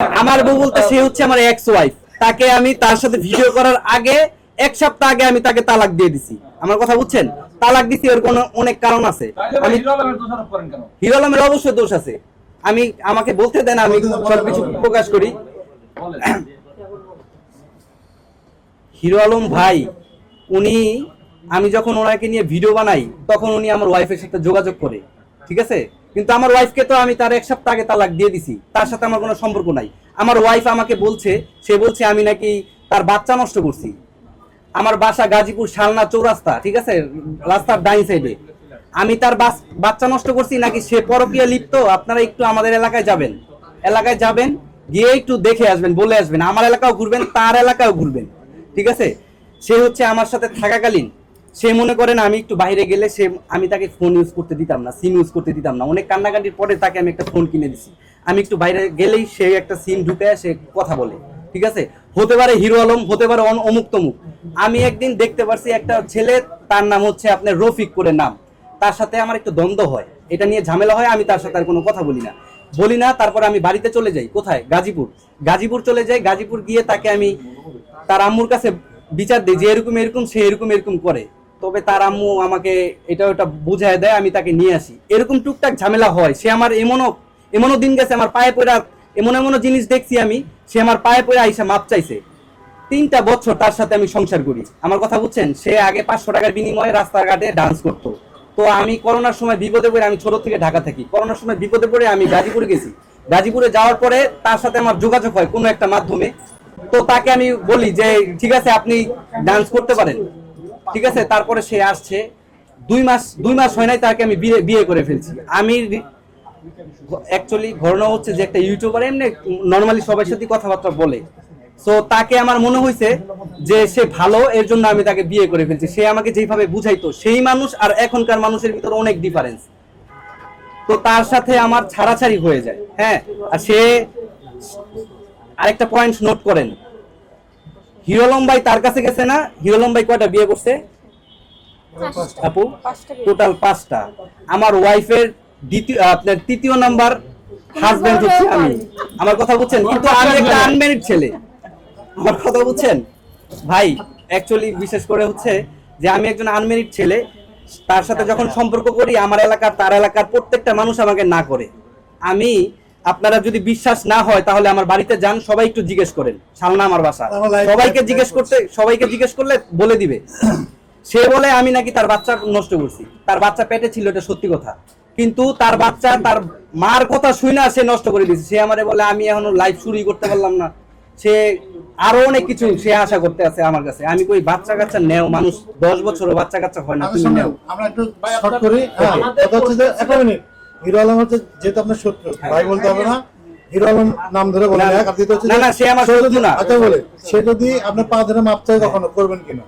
আমার বউ বলতে সে হচ্ছে আমার এক্স ওয়াইফ তাকে আমি তার সাথে ভিডিও করার আগে এক সপ্তাহ আগে আমি তাকে তালাক দিয়ে দিছি। আমার কথা বুঝছেন? তালাক দিছি ওর কোনো অনেক কারণ আছে। আমি হিরো আলমের অবশ্যই দোষ আছে। আমি আমাকে বলতে দেন আমি সবকিছু প্রকাশ করি। হিরো আলম ভাই উনি আমি যখন ওনাকে নিয়ে ভিডিও বানাই তখন উনি আমার ওয়াইফের সাথে যোগাযোগ করে। ঠিক আছে? কিন্তু আমার ওয়াইফকে তো আমি তার এক সপ্তাহ আগে তালাক দিয়ে দিছি। তার সাথে আমার কোনো সম্পর্ক নাই। আমার ওয়াইফ আমাকে বলছে, সে বলছে, আমি নাকি তার বাচ্চা নষ্ট করছি। আমার বাসা গাজীপুর শালনা চৌরাস্তা, ঠিক আছে? রাস্তার ডাইন সাইডে আমি তার বাচ্চা নষ্ট করছি, নাকি সে পরকীয়া লিপ্ত? আপনারা একটু আমাদের এলাকায় যাবেন। এলাকায় যাবেন, গিয়ে একটু দেখে আসবেন, বলে আসবেন। আমার এলাকাও ঘুরবেন, তার এলাকাও ঘুরবেন। ঠিক আছে? সে হচ্ছে আমার সাথে থাকাকালীন সে মনে করেন আমি একটু বাইরে গেলে সে, আমি তাকে ফোন ইউজ করতে দিতাম না সিম ইউজ করতে দিতাম না। অনেক কান্নাকাটির পরে তাকে আমি একটা ফোন কিনে দিছি। আমি একটু বাইরে গেলেই সে একটা সিম ঢুকে সে কথা বলে, ঠিক আছে? হতে পারে হিরো আলম, হতে পারে অমুক তমুক। আমি একদিন দেখতে পারছি একটা ছেলে, তার নাম হচ্ছে আপনার রফিক করে নাম। তার সাথে আমার একটু দ্বন্দ্ব হয়। এটা নিয়ে ঝামেলা হয়, আমি তার সাথে আর কোনো কথা বলি না। বলি না, তারপর আমি বাড়িতে চলে যাই। কোথায়? গাজীপুর। গাজীপুর চলে যাই। গাজীপুর গিয়ে তাকে আমি তার আম্মুর কাছে বিচার দিই, যে এরকম এরকম, সে এরকম এরকম করে। তবে তার আম্মু আমাকে এটা ওটা বুঝায় দেয়, আমি তাকে নিয়ে আসি। এরকম টুকটাক ঝামেলা হয়। সে আমার এমনও এমনও দিন গেছে, আমার পায়ে পড়া এমন এমনও জিনিস দেখছি আমি, সে আমার পায়ে পড়ে আইসা মাপ চাইছে। তিনটা বছর তার সাথে আমি সংসার করি। আমার কথা বুঝছেন? সে আগে পাঁচশো টাকার বিনিময়ে রাস্তাঘাটে ডান্স করতো। তো আমি করোনার সময় বিপদে পড়ে, আমি ছোট থেকে ঢাকা থাকি। করোনার সময় বিপদে পড়ে আমি গাজীপুরে গেছি। গাজীপুরে যাওয়ার পরে তার সাথে আমার যোগাযোগ হয় কোনো একটা মাধ্যমে। তো তাকে আমি বলি যে, ঠিক আছে, আপনি ডান্স করতে পারেন। ঠিক আছে, তারপরে সে আসছে। দুই মাস দুই মাস হয় নাই তাকে আমি বিয়ে বিয়ে করে ফেলছি। আমি অ্যাকচুয়ালি ঘটনা হচ্ছে যে একটা ইউটিউবার এমনি নর্মালি সবার সাথে কথাবার্তা বলে। সো তাকে আমার মনে হয়েছে যে সে ভালো, এর জন্য আমি তাকে বিয়ে করে ফেলছি। সে আমাকে যেভাবে বুঝাইতো, সেই মানুষ আর এখনকার মানুষের ভিতরে অনেক ডিফারেন্স তো তার সাথে আমার ছাড়াছাড়ি হয়ে যায়। হ্যাঁ আর সে আরেকটা পয়েন্ট নোট করেন। হিরো লম্বাই তার কাছে গেছে না? হিরো লম্বাই কয়টা বিয়ে করছে? আপু টোটাল পাঁচটা। আমার ওয়াইফের দ্বিতীয় আপনার তৃতীয় নাম্বার হাজবেন্ড হচ্ছে আমি। আমার কথা বুঝছেন? কিন্তু আমি একটা আনমেরিড ছেলে। আমার কথা বুঝছেন? ভাই অ্যাকচুয়ালি বিশেষ করে হচ্ছে যে আমি একজন আনমেরিড ছেলে। তার সাথে যখন সম্পর্ক করি আমার এলাকার তার এলাকার প্রত্যেকটা মানুষ আমাকে না করে। আমি আপনারা যদি বিশ্বাস না হয় তাহলে আমার বাড়িতে যান সবাই একটু জিজ্ঞেস করেন। সালনা আমার বাসা। সবাইকে জিজ্ঞেস করতে সবাইকে জিজ্ঞেস করলে বলে দিবে। সে বলে আমি নাকি তার বাচ্চা নষ্ট করছি। তার বাচ্চা পেটে ছিল এটা সত্যি কথা। কিন্তু তার বাচ্চা তার মার কথা শুই না সে নষ্ট করে দিয়েছে। সে আমারে বলে আমি এখনও লাইফ শুরুই করতে পারলাম না। সে আরও অনেক কিছু সে আশা করতে আছে আমার কাছে। আমি কই বাচ্চা কাচ্চা নেও মানুষ দশ বছরও বাচ্চা কাচ্চা হয় না তুমি নেও। আমরা একটু শর্ট করি। হ্যাঁ কথা হচ্ছে যে একটা মিনিট। হিরো আলম হচ্ছে যেহেতু আপনার শত্রু ভাই বলতে হবে না। হিরো আলম নাম ধরে বলে এক আর দ্বিতীয় হচ্ছে না, না, সে আমার যদি- শত্রু না। আচ্ছা বলে সে যদি আপনার পা ধরে মাপতে হয় কখনো করবেন কিনা?